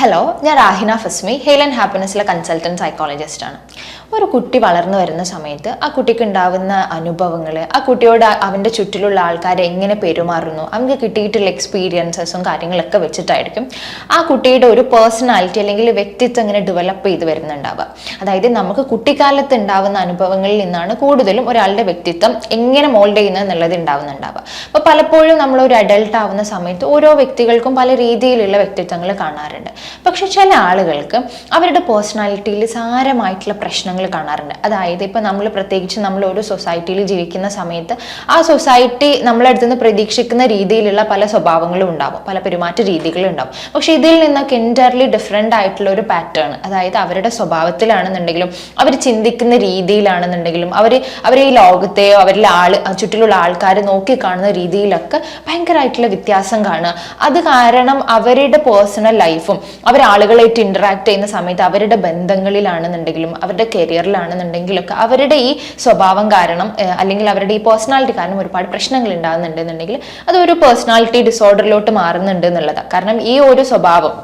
Hello ഞാൻ Rahina Fasmi hale and ഹാപ്പിനെസ്സിലെ consultant psychologist ആണ്. ഒരു കുട്ടി വളർന്നു വരുന്ന സമയത്ത് ആ കുട്ടിക്ക് ഉണ്ടാവുന്ന അനുഭവങ്ങൾ ആ കുട്ടിയോട് അവന്റെ ചുറ്റിലുള്ള ആൾക്കാർ എങ്ങനെ പെരുമാറുന്നു അവൻക്ക് കിട്ടിയിട്ടുള്ള എക്സ്പീരിയൻസസും കാര്യങ്ങളൊക്കെ വെച്ചിട്ടായിരിക്കും ആ കുട്ടിയുടെ ഒരു പേഴ്സണാലിറ്റി അല്ലെങ്കിൽ വ്യക്തിത്വം ഇങ്ങനെ ഡെവലപ്പ് ചെയ്ത് വരുന്നുണ്ടാവുക. അതായത് നമുക്ക് കുട്ടിക്കാലത്ത് ഉണ്ടാവുന്ന അനുഭവങ്ങളിൽ നിന്നാണ് കൂടുതലും ഒരാളുടെ വ്യക്തിത്വം എങ്ങനെ മോൾഡ് ചെയ്യുന്നത് എന്നുള്ളത് ഉണ്ടാവുന്നുണ്ടാവുക. അപ്പോൾ പലപ്പോഴും നമ്മൾ ഒരു അഡൾട്ട് ആവുന്ന സമയത്ത് ഓരോ വ്യക്തികൾക്കും പല രീതിയിലുള്ള വ്യക്തിത്വങ്ങൾ കാണാറുണ്ട്. പക്ഷെ ചില ആളുകൾക്ക് അവരുടെ പേഴ്സണാലിറ്റിയിൽ സാരമായിട്ടുള്ള പ്രശ്നങ്ങൾ കാണാറുണ്ട്. അതായത് ഇപ്പം നമ്മൾ പ്രത്യേകിച്ച് നമ്മൾ ഒരു സൊസൈറ്റിയിൽ ജീവിക്കുന്ന സമയത്ത് ആ സൊസൈറ്റി നമ്മളെ അടുത്ത് നിന്ന് പ്രതീക്ഷിക്കുന്ന രീതിയിലുള്ള പല സ്വഭാവങ്ങളും ഉണ്ടാവും. പല പെരുമാറ്റ രീതികളും ഉണ്ടാവും. പക്ഷെ ഇതിൽ നിന്നൊക്കെ എന്റയർലി ഡിഫറെന്റ് ആയിട്ടുള്ള ഒരു പാറ്റേൺ അതായത് അവരുടെ സ്വഭാവത്തിലാണെന്നുണ്ടെങ്കിലും അവർ ചിന്തിക്കുന്ന രീതിയിലാണെന്നുണ്ടെങ്കിലും അവർ അവർ ഈ ലോകത്തെയോ അവരിലെ ആൾ ചുറ്റിലുള്ള ആൾക്കാർ നോക്കിക്കാണുന്ന രീതിയിലൊക്കെ ഭയങ്കരമായിട്ടുള്ള വ്യത്യാസം കാണുക. അത് കാരണം അവരുടെ പേഴ്സണൽ ലൈഫും അവർ ആളുകളായിട്ട് ഇന്ററാക്ട് ചെയ്യുന്ന സമയത്ത് അവരുടെ ബന്ധങ്ങളിലാണെന്നുണ്ടെങ്കിലും അവരുടെ കരിയറിലാണെന്നുണ്ടെങ്കിലും ഒക്കെ അവരുടെ ഈ സ്വഭാവം കാരണം അല്ലെങ്കിൽ അവരുടെ ഈ പേഴ്സണാലിറ്റി കാരണം ഒരുപാട് പ്രശ്നങ്ങൾ ഉണ്ടാകുന്നുണ്ടെന്നുണ്ടെങ്കിൽ അതൊരു പേഴ്സണാലിറ്റി ഡിസോർഡറിലോട്ട് മാറുന്നുണ്ട് എന്നുള്ളതാണ് കാരണം ഈ ഒരു സ്വഭാവം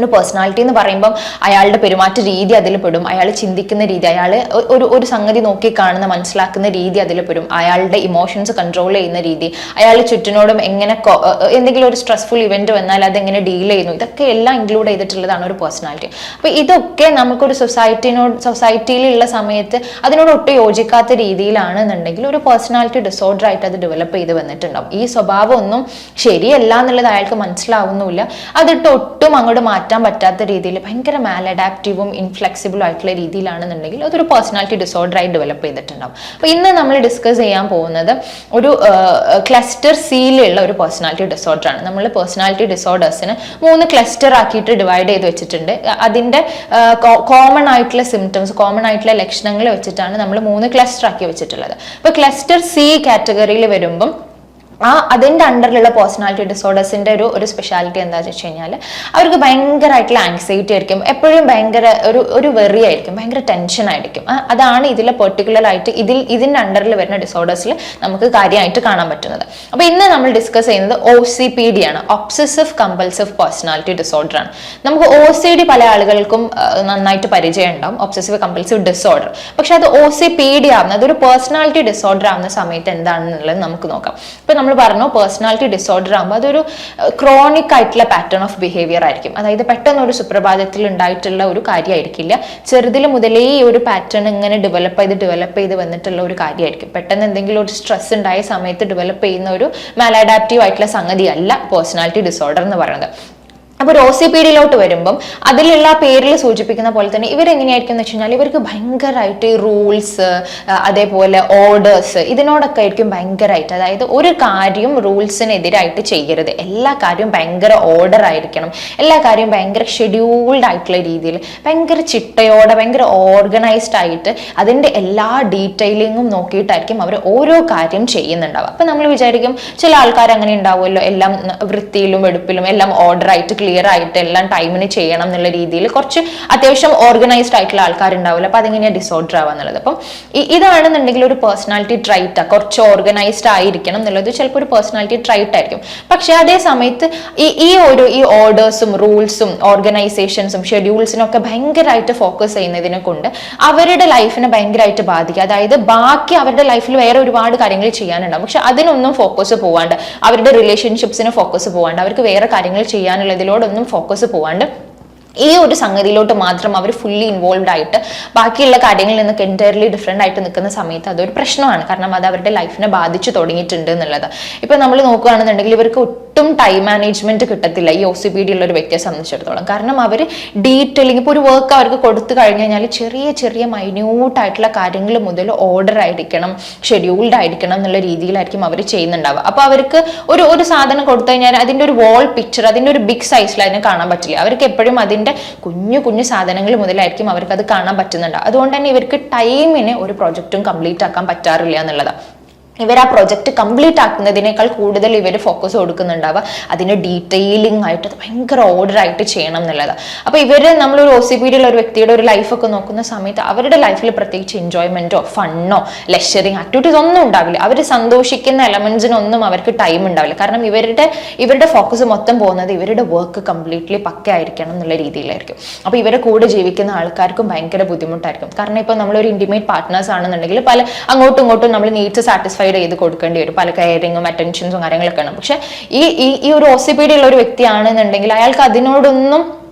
ഒരു പേഴ്സണാലിറ്റി എന്ന് പറയുമ്പം അയാളുടെ പെരുമാറ്റ രീതി അതിൽ പെടും അയാൾ ചിന്തിക്കുന്ന രീതി അയാൾ ഒരു ഒരു സംഗതി നോക്കി കാണുന്ന മനസ്സിലാക്കുന്ന രീതി അതിൽ പെടും അയാളുടെ ഇമോഷൻസ് കൺട്രോൾ ചെയ്യുന്ന രീതി അയാൾ ചുറ്റിനോടും എങ്ങനെ എന്തെങ്കിലും ഒരു സ്ട്രെസ്ഫുൾ ഇവന്റ് വന്നാൽ അതെങ്ങനെ ഡീൽ ചെയ്യുന്നു ഇതൊക്കെ എല്ലാം ഇൻക്ലൂഡ് ചെയ്തിട്ടുള്ളതാണ് ഒരു പേഴ്സണാലിറ്റി അപ്പോൾ ഇതൊക്കെ നമുക്കൊരു സൊസൈറ്റിനോട് സൊസൈറ്റിയിലുള്ള സമയത്ത് അതിനോട് ഒട്ടും യോജിക്കാത്ത രീതിയിലാണെന്നുണ്ടെങ്കിൽ ഒരു പേഴ്സണാലിറ്റി ഡിസോർഡർ ആയിട്ട് അത് ഡെവലപ്പ് ചെയ്ത് വന്നിട്ടുണ്ടാവും. ഈ സ്വഭാവം ഒന്നും ശരിയല്ല എന്നുള്ളത് അയാൾക്ക് മനസ്സിലാവുന്നുമില്ല. അതിട്ട് ഒട്ടും അങ്ങോട്ട് മാറ്റാൻ പറ്റാത്ത രീതിയിൽ ഭയങ്കര മാൽ അഡാപ്റ്റീവും ഇൻഫ്ലെക്സിബിളും ആയിട്ടുള്ള രീതിയിലാണെന്നുണ്ടെങ്കിൽ അതൊരു പേഴ്സണാലിറ്റി ഡിസോർഡർ ആയി ഡെവലപ്പ് ചെയ്തിട്ടുണ്ടാവും. അപ്പോൾ ഇന്ന് നമ്മൾ ഡിസ്കസ് ചെയ്യാൻ പോകുന്നത് ഒരു ക്ലസ്റ്റർ സിയിലുള്ള ഒരു പേഴ്സണാലിറ്റി ഡിസോർഡർ ആണ്. നമ്മൾ പേഴ്സണാലിറ്റി ഡിസോർഡേഴ്സിന് മൂന്ന് ക്ലസ്റ്റർ ആക്കിയിട്ട് ഡിവൈഡ് ചെയ്ത് വെച്ചിട്ടുണ്ട്. അതിന്റെ കോമൺ ആയിട്ടുള്ള സിംറ്റംസ് കോമൺ ആയിട്ടുള്ള ലക്ഷണങ്ങൾ വെച്ചിട്ടാണ് നമ്മൾ മൂന്ന് ക്ലസ്റ്റർ ആക്കി വെച്ചിട്ടുള്ളത്. അപ്പോൾ ക്ലസ്റ്റർ സി കാറ്റഗറിയിൽ വരുമ്പം ആ അതിന്റെ അണ്ടറിലുള്ള പേഴ്സണാലിറ്റി ഡിസോർഡേഴ്സിന്റെ ഒരു ഒരു സ്പെഷ്യാലിറ്റി എന്താണെന്ന് വെച്ച് കഴിഞ്ഞാൽ അവർക്ക് ഭയങ്കരമായിട്ടുള്ള ആങ്സൈറ്റി ആയിരിക്കും. എപ്പോഴും ഭയങ്കര ഒരു ഒരു വെറി ആയിരിക്കും. ഭയങ്കര ടെൻഷൻ ആയിരിക്കും. അതാണ് ഇതിലെ പെർട്ടിക്കുലർ ആയിട്ട് ഇതിൽ ഇതിന്റെ അണ്ടറിൽ വരുന്ന ഡിസോർഡേഴ്സിൽ നമുക്ക് കാര്യമായിട്ട് കാണാൻ പറ്റുന്നത്. അപ്പോൾ ഇന്ന് നമ്മൾ ഡിസ്കസ് ചെയ്യുന്നത് ഒ സി പി ഡി ആണ്. ഒബ്സസീവ് കമ്പൾസീവ് പേഴ്സണാലിറ്റി ഡിസോർഡർ ആണ്. നമുക്ക് ഒ സി ഡി പല ആളുകൾക്കും നന്നായിട്ട് പരിചയം ഉണ്ടാവും. ഒബ്സസീവ് കമ്പൾസീവ് ഡിസോർഡർ പക്ഷെ അത് ഒ സി പി ഡി ആവുന്നത് അതൊരു പേഴ്സണാലിറ്റി ഡിസോർഡർ ആവുന്ന സമയത്ത് എന്താണെന്നുള്ളത് നമുക്ക് നോക്കാം. ഇപ്പൊ നമ്മൾ പറഞ്ഞു പേഴ്സണാലിറ്റി ഡിസോർഡർ ആകുമ്പോൾ അതൊരു ക്രോണിക് ആയിട്ടുള്ള പാറ്റേൺ ഓഫ് ബിഹേവിയർ ആയിരിക്കും. അതായത് പെട്ടെന്ന് ഒരു സുപ്രഭാതത്തിൽ ഉണ്ടായിട്ടുള്ള ഒരു കാര്യമായിരിക്കില്ല. ചെറുതിൽ മുതലേ ഈ ഒരു പാറ്റേൺ ഇങ്ങനെ ഡെവലപ്പ് ചെയ്ത് ഡെവലപ്പ് ചെയ്ത് വന്നിട്ടുള്ള ഒരു കാര്യമായിരിക്കും. പെട്ടെന്ന് എന്തെങ്കിലും ഒരു സ്ട്രെസ് ഉണ്ടായ സമയത്ത് ഡെവലപ്പ് ചെയ്യുന്ന ഒരു മാലാഡാപ്റ്റീവ് ആയിട്ടുള്ള സംഗതിയല്ല പേഴ്സണാലിറ്റി ഡിസോർഡർ എന്ന് പറയുന്നത്. അപ്പോൾ ഒരു ഒ വരുമ്പം അതിലുള്ള പേരിൽ സൂചിപ്പിക്കുന്ന പോലെ തന്നെ ഇവരെങ്ങനെയായിരിക്കും എന്ന് വെച്ച് കഴിഞ്ഞാൽ ഇവർക്ക് ഭയങ്കരമായിട്ട് റൂൾസ് അതേപോലെ ഓർഡേഴ്സ് ഇതിനോടൊക്കെ ആയിരിക്കും ഭയങ്കരമായിട്ട്. അതായത് ഒരു കാര്യം റൂൾസിനെതിരായിട്ട് ചെയ്യരുത്. എല്ലാ കാര്യവും ഭയങ്കര ഓർഡർ ആയിരിക്കണം. എല്ലാ കാര്യവും ഭയങ്കര ഷെഡ്യൂൾഡ് ആയിട്ടുള്ള രീതിയിൽ ഭയങ്കര ചിട്ടയോടെ ഭയങ്കര ഓർഗനൈസ്ഡ് ആയിട്ട് അതിന്റെ എല്ലാ ഡീറ്റെയിലിങ്ങും നോക്കിയിട്ടായിരിക്കും അവർ ഓരോ കാര്യം ചെയ്യുന്നുണ്ടാവുക. അപ്പം നമ്മൾ വിചാരിക്കും ചില ആൾക്കാർ അങ്ങനെ ഉണ്ടാവുമല്ലോ. എല്ലാം വൃത്തിയിലും വെടുപ്പിലും എല്ലാം ഓർഡർ ആയിട്ട് ക്ലിയർ ആയിട്ട് എല്ലാം ടൈമിന് ചെയ്യണം എന്നുള്ള രീതിയിൽ കുറച്ച് അത്യാവശ്യം ഓർഗനൈസ്ഡ് ആയിട്ടുള്ള ആൾക്കാരുണ്ടാവില്ല. അപ്പൊ അതെങ്ങനെയാണ് ഡിസോർഡർ ആവാന്നുള്ളത് അപ്പം ഇ- ഇതാണെന്നുണ്ടെങ്കിൽ ഒരു പേഴ്സണാലിറ്റി ട്രൈറ്റ് കുറച്ച് ഓർഗനൈസ്ഡ് ആയിരിക്കണം എന്നുള്ളത് ചിലപ്പോൾ ഒരു പേഴ്സണാലിറ്റി ട്രൈറ്റ് ആയിരിക്കും. പക്ഷെ അതേ സമയത്ത് ഈ ഈ ഒരു ഈ ഓർഡേഴ്സും റൂൾസും ഓർഗനൈസേഷൻസും ഷെഡ്യൂൾസിനും ഒക്കെ ഭയങ്കരമായിട്ട് ഫോക്കസ് ചെയ്യുന്നതിനെ കൊണ്ട് അവരുടെ ലൈഫിനെ ഭയങ്കരമായിട്ട് ബാധിക്കുക അതായത് ബാക്കി അവരുടെ ലൈഫിൽ വേറെ ഒരുപാട് കാര്യങ്ങൾ ചെയ്യാനുണ്ടാവും. പക്ഷെ അതിനൊന്നും ഫോക്കസ് പോവാണ്ട്. അവരുടെ റിലേഷൻഷിപ്സിന് ഫോക്കസ് പോവാണ്ട്. അവർക്ക് വേറെ കാര്യങ്ങൾ ചെയ്യാനുള്ളതിലോടൊന്നും ഫോക്കസ് പോവാണ്ട് ഈ ഒരു സംഗതിയിലോട്ട് മാത്രം അവർ ഫുള്ളി ഇൻവോൾവ് ആയിട്ട് ബാക്കിയുള്ള കാര്യങ്ങളിൽ നിന്നൊക്കെ എന്റയർലി ഡിഫറെന്റ് ആയിട്ട് നിൽക്കുന്ന സമയത്ത് അതൊരു പ്രശ്നമാണ്. കാരണം അത് അവരുടെ ലൈഫിനെ ബാധിച്ചു തുടങ്ങിയിട്ടുണ്ട് എന്നുള്ളത്. ഇപ്പം നമ്മൾ നോക്കുകയാണെന്നുണ്ടെങ്കിൽ ഇവർക്ക് ഒട്ടും ടൈം മാനേജ്മെന്റ് കിട്ടത്തില്ല ഈ ഒ സി പി ഡി ഉള്ള ഒരു വ്യക്തിയെ സംബന്ധിച്ചിടത്തോളം. കാരണം അവർ ഡീറ്റെയിലിംഗ് ഇപ്പോൾ ഒരു വർക്ക് അവർക്ക് കൊടുത്തു കഴിഞ്ഞു കഴിഞ്ഞാൽ ചെറിയ ചെറിയ മൈന്യൂട്ട് ആയിട്ടുള്ള കാര്യങ്ങൾ മുതൽ ഓർഡർ ആയിരിക്കണം ഷെഡ്യൂൾഡ് ആയിരിക്കണം എന്നുള്ള രീതിയിലായിരിക്കും അവർ ചെയ്യുന്നുണ്ടാവുക. അപ്പോൾ അവർക്ക് ഒരു ഒരു സാധനം കൊടുത്തു കഴിഞ്ഞാൽ അതിന്റെ ഒരു വാൾ പിക്ചർ അതിന്റെ ഒരു ബിഗ് സൈസിൽ അതിനെ കാണാൻ പറ്റില്ല. അവർക്ക് എപ്പോഴും അതിന്റെ കുഞ്ഞു കുഞ്ഞു സാധനങ്ങൾ മുതലായിരിക്കും അവർക്ക് അത് കാണാൻ പറ്റുന്നുണ്ട്. അതുകൊണ്ട് തന്നെ ഇവർക്ക് ടൈമിന് ഒരു പ്രോജക്റ്റും കംപ്ലീറ്റ് ആക്കാൻ പറ്റാറില്ല എന്നുള്ളതാണ് ഇവർ ആ പ്രൊജക്റ്റ് കംപ്ലീറ്റ് ആക്കുന്നതിനേക്കാൾ കൂടുതൽ ഇവർ ഫോക്കസ് കൊടുക്കുന്നുണ്ടാവുക. അതിന് ഡീറ്റെയിലിംഗ് ആയിട്ട് ഭയങ്കര ഓർഡർ ആയിട്ട് ചെയ്യണം എന്നുള്ളതാണ് അപ്പോൾ ഇവർ നമ്മളൊരു ഒ സി പി ഡിയുള്ള ഒരു വ്യക്തിയുടെ ഒരു ലൈഫൊക്കെ നോക്കുന്ന സമയത്ത് അവരുടെ ലൈഫിൽ പ്രത്യേകിച്ച് എൻജോയ്മെന്റോ ഫണ്ണോ ലെഷറിങ് ആക്ടിവിറ്റീസ് ഒന്നും ഉണ്ടാവില്ല. അവർ സന്തോഷിക്കുന്ന എലമെന്റ്സിനൊന്നും അവർക്ക് ടൈം ഉണ്ടാവില്ല. കാരണം ഇവരുടെ ഇവരുടെ ഫോക്കസ് മൊത്തം പോകുന്നത് ഇവരുടെ വർക്ക് കംപ്ലീറ്റ്ലി പക്ക ആയിരിക്കണം എന്നുള്ള രീതിയിലായിരിക്കും. അപ്പോൾ ഇവരെ കൂടെ ജീവിക്കുന്ന ആൾക്കാർക്കും ഭയങ്കര ബുദ്ധിമുട്ടായിരിക്കും. കാരണം ഇപ്പോൾ നമ്മളൊരു ഇന്റിമേറ്റ് പാർട്ട്നേഴ്സ് ആണെന്നുണ്ടെങ്കിൽ പല അങ്ങോട്ടും ഇങ്ങോട്ടും നമ്മൾ നീഡ്സ് സാറ്റിസ്ഫൈഡ് ചെയ്ത് കൊടുക്കേണ്ടി വരും. പല കെയറിങ്ങും അറ്റൻഷൻസും കാര്യങ്ങളൊക്കെ ആണ് പക്ഷെ ഈ- ഈ ഒരു ഒ സി പി ഡി ഉള്ള ഒരു വ്യക്തിയാണെന്നുണ്ടെങ്കിൽ അയാൾക്ക് അതിനോടൊന്നും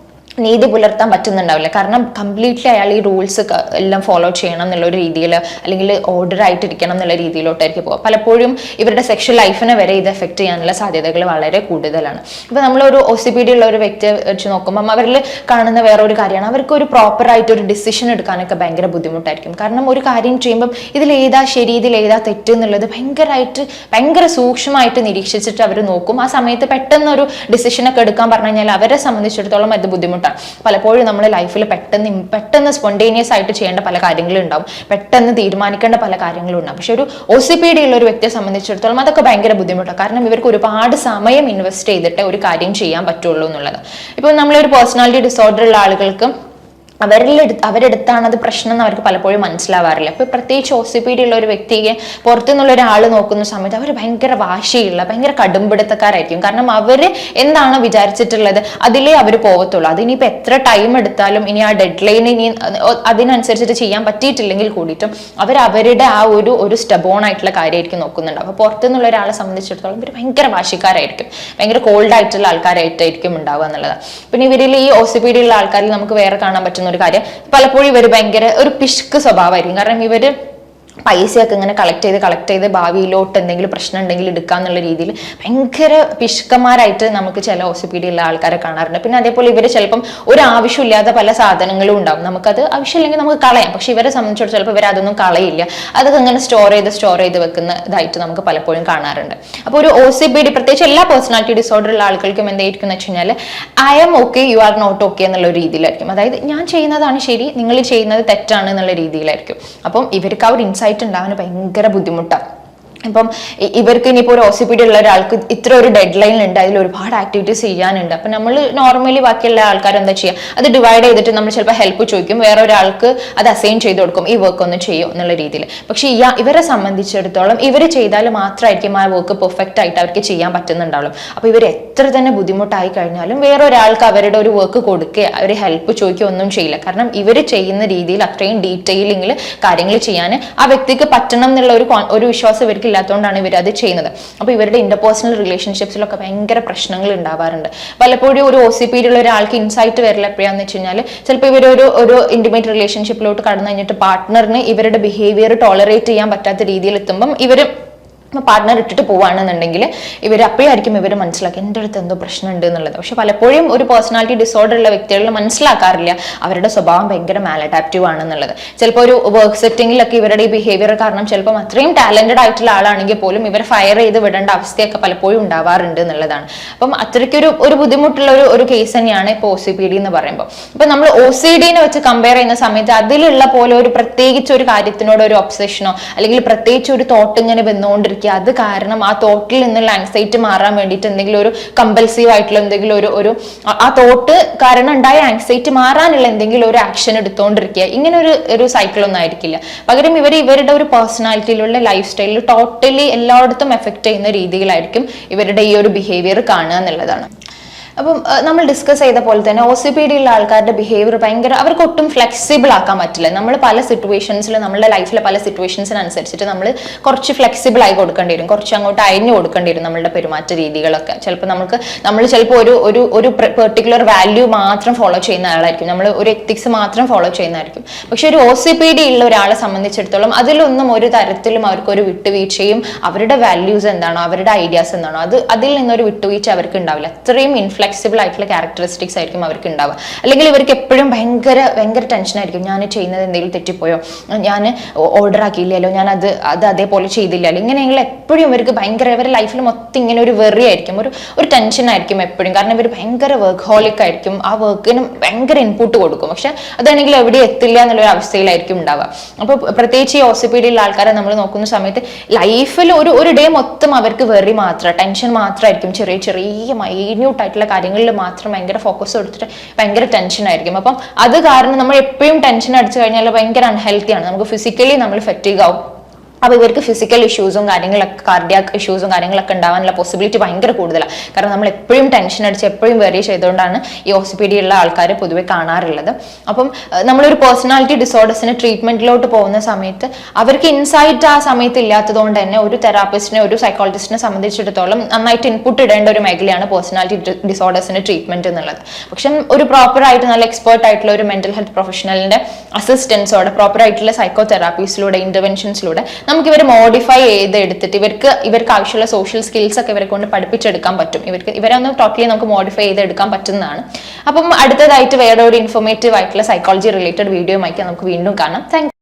നീതി പുലർത്താൻ പറ്റുന്നുണ്ടാവില്ല. കാരണം കംപ്ലീറ്റ്ലി അയാൾ ഈ റൂൾസ് എല്ലാം ഫോളോ ചെയ്യണം എന്നുള്ള ഒരു രീതിയിൽ അല്ലെങ്കിൽ ഓർഡർ ആയിട്ടിരിക്കണം എന്നുള്ള രീതിയിലോട്ടായിരിക്കും പോകുക പലപ്പോഴും ഇവരുടെ സെക്ഷൽ ലൈഫിനെ വരെ ഇത് എഫക്ട് ചെയ്യാനുള്ള സാധ്യതകൾ വളരെ കൂടുതലാണ്. ഇപ്പോൾ നമ്മളൊരു ഒ സി പി ഡി ഉള്ള ഒരു വ്യക്തിയെ വെച്ച് നോക്കുമ്പോൾ അവരിൽ കാണുന്ന വേറൊരു കാര്യമാണ്. അവർക്ക് ഒരു പ്രോപ്പർ ആയിട്ട് ഒരു ഡിസിഷൻ എടുക്കാനൊക്കെ ഭയങ്കര ബുദ്ധിമുട്ടായിരിക്കും. കാരണം ഒരു കാര്യം ചെയ്യുമ്പം ഇതിൽ ഏതാ ശരി ഇതിൽ ഏതാ തെറ്റ് എന്നുള്ളത് ഭയങ്കരമായിട്ട് ഭയങ്കര സൂക്ഷ്മമായിട്ട് നിരീക്ഷിച്ചിട്ട് അവർ നോക്കും. ആ സമയത്ത് പെട്ടെന്നൊരു ഡിസിഷനൊക്കെ എടുക്കാൻ പറഞ്ഞു കഴിഞ്ഞാൽ അവരെ സംബന്ധിച്ചിടത്തോളം അത് ബുദ്ധിമുട്ടാണ്. പലപ്പോഴും നമ്മുടെ ലൈഫിൽ പെട്ടെന്ന് പെട്ടെന്ന് സ്പോണ്ടേനിയസ് ആയിട്ട് ചെയ്യേണ്ട പല കാര്യങ്ങളും ഉണ്ടാവും. പെട്ടെന്ന് തീരുമാനിക്കേണ്ട പല കാര്യങ്ങളും ഉണ്ടാവും. പക്ഷെ ഒരു ഒ സി പി ഡി ഉള്ള ഒരു വ്യക്തിയെ സംബന്ധിച്ചിടത്തോളം അതൊക്കെ ഭയങ്കര ബുദ്ധിമുട്ടാണ്. കാരണം ഇവർക്ക് ഒരുപാട് സമയം ഇൻവെസ്റ്റ് ചെയ്തിട്ട് ഒരു കാര്യം ചെയ്യാൻ പറ്റുള്ളൂ എന്നുള്ളത്. ഇപ്പോൾ നമ്മളൊരു പേഴ്സണാലിറ്റി ഡിസോർഡർ ഉള്ള ആളുകൾക്ക് അവരിൽ അവരെടുത്താണ് അത് പ്രശ്നം എന്ന് അവർക്ക് പലപ്പോഴും മനസ്സിലാവാറില്ല. അപ്പൊ പ്രത്യേകിച്ച് ഒ സി പി ഡി ഉള്ള ഒരു വ്യക്തിയെ പുറത്തുനിന്നുള്ള ഒരാൾ നോക്കുന്ന സമയത്ത് അവർ ഭയങ്കര വാശിയുള്ള ഭയങ്കര കടുംപിടുത്തക്കാരായിരിക്കും. കാരണം അവർ എന്താണ് വിചാരിച്ചിട്ടുള്ളത്? അതിലേ അവർ പോകത്തുള്ളൂ അതിനിപ്പോൾ എത്ര ടൈം എടുത്താലും ഇനി ആ ഡെഡ് ലൈൻ ഇനി അതിനനുസരിച്ചിട്ട് ചെയ്യാൻ പറ്റിയിട്ടില്ലെങ്കിൽ കൂടിയിട്ടും അവർ അവരുടെ ആ ഒരു ഒരു സ്റ്റബോൺ ആയിട്ടുള്ള കാര്യമായിരിക്കും നോക്കുന്നുണ്ട്. അപ്പോൾ പുറത്തുനിന്നുള്ള ഒരാളെ സംബന്ധിച്ചിടത്തോളം ഇവർ ഭയങ്കര വാശിക്കാരായിരിക്കും. ഭയങ്കര കോൾഡ് ആയിട്ടുള്ള ആൾക്കാരായിട്ടായിരിക്കും ഉണ്ടാവുക എന്നുള്ളത്. പിന്നെ ഇവരിൽ ഈ ഒ സി പി ഡി ഉള്ള ആൾക്കാരിൽ നമുക്ക് വേറെ കാണാൻ പറ്റുന്ന ഒരു കാര്യം പലപ്പോഴും ഇവർ ഭയങ്കര ഒരു പിഷ്ക് സ്വഭാവമായിരിക്കും. കാരണം ഇവർ പൈസയൊക്കെ ഇങ്ങനെ കളക്ട് ചെയ്ത് കളക്ട് ചെയ്ത് ഭാവിയിലോട്ട് എന്തെങ്കിലും പ്രശ്നം ഉണ്ടെങ്കിൽ എടുക്കുക എന്നുള്ള രീതിയിൽ ഭയങ്കര പിഷ്കമാരായിട്ട് നമുക്ക് ചില ഒ സി പി ഡി ഉള്ള ആൾക്കാരെ കാണാറുണ്ട്. പിന്നെ അതേപോലെ ഇവർ ചിലപ്പം ഒരു ആവശ്യമില്ലാത്ത പല സാധനങ്ങളും ഉണ്ടാവും. നമുക്കത് ആവശ്യമില്ലെങ്കിൽ നമുക്ക് കളയാം. പക്ഷെ ഇവരെ സംബന്ധിച്ചിടത്തോളം ചിലപ്പോൾ ഇവർ അതൊന്നും കളയില്ല. അതൊക്കെ ഇങ്ങനെ സ്റ്റോർ ചെയ്ത് സ്റ്റോർ ചെയ്ത് വെക്കുന്ന ഇതായിട്ട് നമുക്ക് പലപ്പോഴും കാണാറുണ്ട്. അപ്പോൾ ഒരു ഒ സി പി ഡി പ്രത്യേകിച്ച് എല്ലാ പേഴ്സണാലിറ്റി ഡിസോർഡർ ഉള്ള ആൾക്കാർക്കും എന്തായിരിക്കും എന്ന് വെച്ച് കഴിഞ്ഞാൽ I am okay you are not okay എന്നുള്ള രീതിയിലായിരിക്കും. അതായത് ഞാൻ ചെയ്യുന്നതാണ് ശരി നിങ്ങൾ ചെയ്യുന്നത് തെറ്റാണ് എന്നുള്ള രീതിയിലായിരിക്കും. അപ്പം ഇവർക്ക് ആ ഒരു ഉണ്ടാവാൻ ഭയങ്കര ബുദ്ധിമുട്ടാണ് ഇപ്പം ഇവർക്ക് ഇനിയിപ്പോൾ ഒരു ഒ സി പി ഡി ഉള്ള ഒരാൾക്ക് ഇത്ര ഒരു ഡെഡ് ലൈൻ ഉണ്ട് അതിൽ ഒരുപാട് ആക്ടിവിറ്റീസ് ചെയ്യാനുണ്ട്. അപ്പം നമ്മൾ നോർമലി ബാക്കിയുള്ള ആൾക്കാർ എന്താ ചെയ്യുക അത് ഡിവൈഡ് ചെയ്തിട്ട് നമ്മൾ ചിലപ്പോൾ ഹെൽപ്പ് ചോദിക്കും വേറെ ഒരാൾക്ക് അത് അസൈൻ ചെയ്ത് കൊടുക്കും ഈ വർക്ക് ഒന്ന് ചെയ്യും എന്നുള്ള രീതിയിൽ പക്ഷേ ഈ ഇവരെ സംബന്ധിച്ചിടത്തോളം ഇവർ ചെയ്താൽ മാത്രമായിരിക്കും ആ വർക്ക് പെർഫെക്റ്റ് ആയിട്ട് അവർക്ക് ചെയ്യാൻ പറ്റുന്നുണ്ടാവുള്ളൂ. അപ്പോൾ ഇവർ എത്ര തന്നെ ബുദ്ധിമുട്ടായി കഴിഞ്ഞാലും വേറെ ഒരാൾക്ക് അവരുടെ ഒരു വർക്ക് കൊടുക്കുക അവർ ഹെൽപ്പ് ചോദിക്കുക ഒന്നും ചെയ്യില്ല. കാരണം ഇവർ ചെയ്യുന്ന രീതിയിൽ അത്രയും ഡീറ്റെയിലിങ്ങിൽ കാര്യങ്ങൾ ചെയ്യാൻ ആ വ്യക്തിക്ക് പറ്റണം എന്നുള്ള ഒരു ഒരു വിശ്വാസം ഇവർക്ക് ഇല്ലാത്തതുകൊണ്ടാണ് അത് ചെയ്യുന്നത്. അപ്പോൾ ഇവരുടെ ഇന്റർപേഴ്സണൽ റിലേഷൻഷിപ്സിലൊക്കെ ഭയങ്കര പ്രശ്നങ്ങൾ ഉണ്ടാവാറുണ്ട്. പലപ്പോഴും ഒരു ഒ സി ഉള്ള ഒരാൾക്ക് ഇൻസൈറ്റ് വരില്ല എപ്പോഴാന്ന് വെച്ച് കഴിഞ്ഞാൽ ചിലപ്പോൾ ഒരു ഒരു ഇന്റിമേറ്റ് റിലേഷൻഷിപ്പിലോട്ട് കടന്നു കഴിഞ്ഞിട്ട് പാർട്ട്ണറിന് ഇവരുടെ ബിഹേവിയർ ടോളറേറ്റ് ചെയ്യാൻ പറ്റാത്ത രീതിയിൽ എത്തുമ്പം ഇവർ പാർട്ട്ണർ ഇട്ടിട്ട് പോവാണെന്നുണ്ടെങ്കിൽ ഇവർ അപ്പോഴായിരിക്കും ഇവർ മനസ്സിലാക്കി എന്റെ അടുത്ത് എന്തോ പ്രശ്നം ഉണ്ട് എന്നുള്ളത്. പക്ഷെ പലപ്പോഴും ഒരു പേഴ്സണാലിറ്റി ഡിസോർഡർ ഉള്ള വ്യക്തികളിൽ മനസ്സിലാക്കാറില്ല. അവരുടെ സ്വഭാവം ഭയങ്കര മാലഡാപ്റ്റീവ് ആണെന്നുള്ളത്. ചിലപ്പോൾ ഒരു വർക്ക് സെറ്റിങ്ങിലൊക്കെ ഇവരുടെ ഈ ബിഹേവിയർ കാരണം ചിലപ്പോൾ അത്രയും ടാലന്റഡ് ആയിട്ടുള്ള ആളാണെങ്കിൽ പോലും ഇവർ ഫയർ ചെയ്ത് വിടേണ്ട അവസ്ഥയൊക്കെ പലപ്പോഴും ഉണ്ടാവാറുണ്ട് എന്നുള്ളതാണ്. അപ്പം അത്രയ്ക്കൊരു ഒരു ബുദ്ധിമുട്ടുള്ള ഒരു ഒരു കേസ് തന്നെയാണ് ഇപ്പോൾ ഒ സി പി ഡി എന്ന് പറയുമ്പോൾ. ഇപ്പം നമ്മൾ ഒ സി ഡിനെ വെച്ച് കമ്പയർ ചെയ്യുന്ന സമയത്ത് അതിലുള്ള പോലെ ഒരു പ്രത്യേകിച്ച് ഒരു കാര്യത്തിനോട് ഒരു ഒബ്സെഷനോ അല്ലെങ്കിൽ പ്രത്യേകിച്ച് ഒരു തോട്ട് ഇങ്ങനെ വന്നുകൊണ്ടിരിക്കുക അത് കാരണം ആ തോട്ടിൽ നിന്നുള്ള ആങ്സൈറ്റി മാറാൻ വേണ്ടിയിട്ട് എന്തെങ്കിലും ഒരു കമ്പൽസീവ് ആയിട്ടുള്ള എന്തെങ്കിലും ഒരു ഒരു ആ- തോട്ട് കാരണം ഉണ്ടായ ആങ്സൈറ്റി മാറാനുള്ള എന്തെങ്കിലും ഒരു ആക്ഷൻ എടുത്തുകൊണ്ടിരിക്കുക ഇങ്ങനെ ഒരു ഒരു സൈക്കിൾ ഒന്നും ആയിരിക്കില്ല. പകരം ഇവർ ഇവരുടെ ഒരു പേഴ്സണാലിറ്റിയിലുള്ള ലൈഫ് സ്റ്റൈലിൽ ടോട്ടലി എല്ലായിടത്തും എഫക്ട് ചെയ്യുന്ന രീതിയിലായിരിക്കും ഇവരുടെ ഈ ഒരു ബിഹേവിയർ കാണുക എന്നുള്ളതാണ്. അപ്പം നമ്മൾ ഡിസ്കസ് ചെയ്ത പോലെ തന്നെ ഒ സി പി ഡി ഉള്ള ആൾക്കാരുടെ ബിഹേവിയർ ഭയങ്കര അവർക്ക് ഒട്ടും ഫ്ലെക്സിബിൾ ആക്കാൻ പറ്റില്ല. നമ്മൾ പല സിറ്റുവേഷൻസിൽ നമ്മുടെ ലൈഫിലെ പല സിറ്റുവേഷൻസിനനുസരിച്ചിട്ട് നമ്മൾ കുറച്ച് ഫ്ലെക്സിബിൾ ആയി കൊടുക്കേണ്ടി വരും കുറച്ച് അങ്ങോട്ട് അയഞ്ഞു കൊടുക്കേണ്ടി വരും നമ്മളുടെ പെരുമാറ്റ രീതികളൊക്കെ. ചിലപ്പോൾ നമുക്ക് നമ്മൾ ചിലപ്പോൾ ഒരു ഒരു ഒരു പെർട്ടിക്കുലർ വാല്യൂ മാത്രം ഫോളോ ചെയ്യുന്ന ആളായിരിക്കും. നമ്മൾ ഒരു എത്തിക്സ് മാത്രം ഫോളോ ചെയ്യുന്നതായിരിക്കും. പക്ഷെ ഒരു ഒ സി പി ഡി ഉള്ള ഒരാളെ സംബന്ധിച്ചിടത്തോളം അതിലൊന്നും ഒരു തരത്തിലും അവർക്കൊരു വിട്ടുവീഴ്ചയും അവരുടെ വാല്യൂസ് എന്താണോ അവരുടെ ഐഡിയാസ് എന്താണോ അത് അതിൽ നിന്നൊരു വിട്ടുവീഴ്ച അവർക്ക് ഉണ്ടാവില്ല. അത്രയും ഇൻഫ്ലക്സ് ഫ്ലെക്സിബിൾ ആയിട്ടുള്ള ക്യാരക്ടറിസ്റ്റിക്സ് ആയിരിക്കും അവർക്ക് ഉണ്ടാവുക. അല്ലെങ്കിൽ ഇവർക്ക് എപ്പോഴും ഭയങ്കര ഭയങ്കര ടെൻഷൻ ആയിരിക്കും. ഞാൻ ചെയ്യുന്നത് എന്തെങ്കിലും തെറ്റിപ്പോയോ? ഞാൻ ഓർഡർ ആക്കിയില്ലല്ലോ ഞാൻ അത് അത് അതേപോലെ ചെയ്തില്ലല്ലോ ഇങ്ങനെയുള്ള എപ്പോഴും ഇവർക്ക് ഭയങ്കര ഇവരുടെ ലൈഫിൽ മൊത്തം ഇങ്ങനെ ഒരു വെറി ആയിരിക്കും. ഒരു ഒരു ടെൻഷൻ ആയിരിക്കും എപ്പോഴും. കാരണം ഇവർ ഭയങ്കര വർക്ക് ഹോളിക് ആയിരിക്കും. ആ വർക്കിന് ഭയങ്കര ഇൻപുട്ട് കൊടുക്കും. പക്ഷെ അതാണെങ്കിൽ എവിടെ എത്തില്ല എന്നുള്ള ഒരു അവസ്ഥയിലായിരിക്കും ഉണ്ടാവുക. അപ്പോൾ പ്രത്യേകിച്ച് ഈ ഒ പി ആൾക്കാരെ നമ്മൾ നോക്കുന്ന സമയത്ത് ലൈഫിൽ ഒരു ഒരു ഡേ മൊത്തം അവർക്ക് വെറി മാത്രം ടെൻഷൻ മാത്രമായിരിക്കും. ചെറിയ ചെറിയ മൈന്യൂട്ട് ആയിട്ടുള്ള കാര്യങ്ങളിൽ മാത്രം ഭയങ്കര ഫോക്കസ് കൊടുത്തിട്ട് ഭയങ്കര ടെൻഷൻ ആയിരിക്കും. അപ്പം അത് കാരണം നമ്മൾ എപ്പോഴും ടെൻഷൻ അടിച്ചു കഴിഞ്ഞാൽ ഭയങ്കര അൺഹെൽത്തിയാണ് നമുക്ക് ഫിസിക്കലി നമ്മൾ ഫെറ്റീഗ് ആവും. അപ്പോൾ ഇവർക്ക് ഫിസിക്കൽ ഇഷ്യൂസും കാര്യങ്ങളൊക്കെ കാർഡിയാക് ഇഷ്യൂസും കാര്യങ്ങളൊക്കെ ഉണ്ടാവാനുള്ള പോസിബിലിറ്റി ഭയങ്കര കൂടുതലാണ് കാരണം നമ്മൾ എപ്പോഴും ടെൻഷൻ അടിച്ച് എപ്പോഴും വെറി ചെയ്തുകൊണ്ടാണ് ഈ ഒ ഉള്ള ആൾക്കാർ പൊതുവെ കാണാറുള്ളത്. അപ്പം നമ്മളൊരു പേഴ്സണാലിറ്റി ഡിസോർഡേഴ്സിന് ട്രീറ്റ്മെന്റിലോട്ട് പോകുന്ന സമയത്ത് അവർക്ക് ഇൻസൈറ്റ് ആ സമയത്ത് ഇല്ലാത്തതുകൊണ്ട് തന്നെ ഒരു തെറാപ്പിസ്റ്റിനെ ഒരു സൈക്കോളജിസ്റ്റിനെ സംബന്ധിച്ചിടത്തോളം നന്നായിട്ട് ഇൻപുട്ട് ഇടേണ്ട ഒരു മേഖലയാണ് പേഴ്സണാലിറ്റി ഡിസോർഡേഴ്സിന് ട്രീറ്റ്മെന്റ് എന്നുള്ളത്. പക്ഷെ ഒരു പ്രോപ്പർ ആയിട്ട് നല്ല എക്സ്പേർട്ട് ആയിട്ടുള്ള ഒരു മെന്റൽ ഹെൽത്ത് പ്രൊഫഷണലിന്റെ അസിസ്റ്റൻസോടെ പ്രോപ്പർ ആയിട്ടുള്ള സൈക്കോ തെറാപ്പീസിലൂടെ ഇന്റർവെൻഷൻസിലൂടെ നമുക്ക് ഇവർ മോഡിഫൈ ചെയ്ത് എടുത്തിട്ട് ഇവർക്ക് ഇവർക്ക് ആവശ്യമുള്ള സോഷ്യൽ സ്കിൽസ് ഒക്കെ ഇവരെ കൊണ്ട് പഠിപ്പിച്ചെടുക്കാൻ പറ്റും. ഇവർക്ക് ഇവരെ ഒന്ന് ടോട്ടലി നമുക്ക് മോഡിഫൈ ചെയ്ത് എടുക്കാൻ പറ്റുന്നതാണ്. അപ്പം അടുത്തതായിട്ട് വേറെ ഒരു ഇൻഫോർമേറ്റീവ് ആയിട്ടുള്ള സൈക്കോളജി റിലേറ്റഡ് വീഡിയോ ആയിട്ട് നമുക്ക് വീണ്ടും കാണാം. താങ്ക്